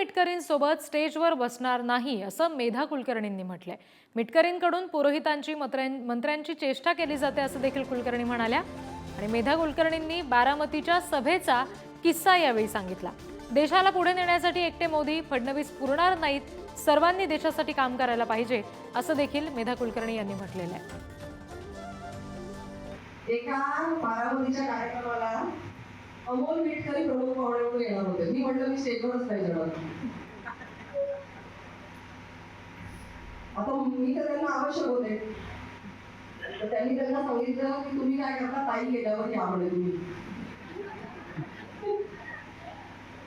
मिटकरींसोबत स्टेजवर बसणार नाही असं मेधा कुलकर्णींनी म्हटलंय. मिटकरींकडून पुरोहितांची मंत्र्यांची चेष्टा केली जाते असं देखील कुलकर्णी म्हणाल्या. आणि मेधा कुलकर्णींनी बारामतीच्या सभेचा किस्सा यावेळी सांगितला. देशाला पुढे नेण्यासाठी एकटे मोदी फडणवीस पुरणार नाहीत सर्वांनी देशासाठी काम करायला पाहिजे असं देखील मेधा कुलकर्णी यांनी म्हटलेलं आहे. एका बारामतीच्या अमोल मिटकरी प्रमुख पाहुणे म्हणून येणार होते. मी म्हटलं मी स्टेजवरच नाही जाणार. आता मी तर त्यांना आवश्यक होते. तर त्यांनी त्यांना सांगितलं की तुम्ही काय करता ताई गेल्यावर या म्हणे तुम्ही.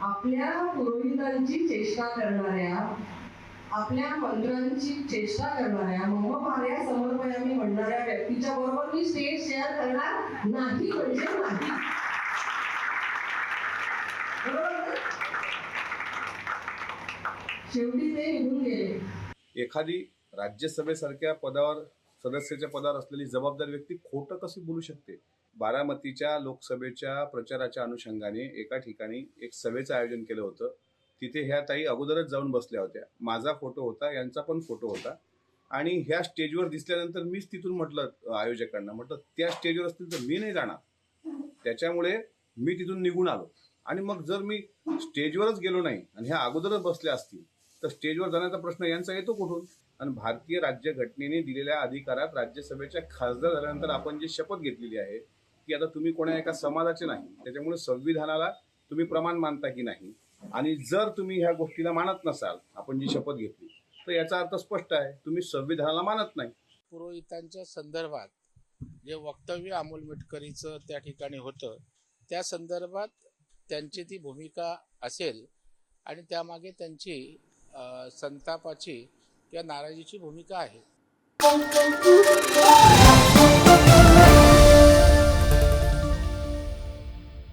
आपल्या पुरोहितांची चेष्टा करणाऱ्या आपल्या मंत्रांची चेष्टा करणाऱ्या मम मार्या समर्पयामी म्हणणाऱ्या व्यक्तीच्या बरोबर मी स्टेज शेअर करणार नाही म्हणजे नाही बरोबर ना? शेवटी ते निघून गेले. एखादी राज्यसभेसारख्या पदावर सदस्याच्या पदावर असलेली जबाबदार व्यक्ती खोटं कशी बोलू शकते? बारामतीच्या लोकसभेच्या प्रचाराच्या अनुषंगाने एका ठिकाणी एक सभेचं आयोजन केलं होतं. तिथे ह्या ताई अगोदरच जाऊन बसल्या होत्या. माझा फोटो होता यांचा पण फोटो होता. आणि ह्या स्टेजवर दिसल्यानंतर मीच तिथून म्हटलं आयोजकांना म्हटलं त्या स्टेजवर असतील तर मी नाही जाणार. त्याच्यामुळे मी तिथून निघून आलो. आणि मग जर मी स्टेजवरच गेलो नाही आणि ह्या अगोदरच बसल्या असतील तर स्टेजवर जाण्याचा प्रश्न यांचा येतो कुठून? आणि भारतीय राज्यघटनेने दिलेल्या अधिकारात राज्यसभेच्या खासदार झाल्यानंतर आपण जी शपथ घेतलेली आहे की आता तुम्ही कोणा एका समाजाचे नाही. त्याच्यामुळे संविधानाला तुम्ही प्रमाण मानता की नाही. आणि जर तुम्ही ह्या गोष्टीला मानत नसाल आपण जी शपथ घेतली तर याचा अर्थ स्पष्ट आहे तुम्ही संविधानाला मानत नाही. पुरोहितांच्या संदर्भात जे वक्तव्य अमोल मिटकरीचं त्या ठिकाणी होतं त्या संदर्भात त्यांची ती भूमिका असेल आणि त्यामागे त्यांची संतापाची किंवा नाराजीची भूमिका आहे.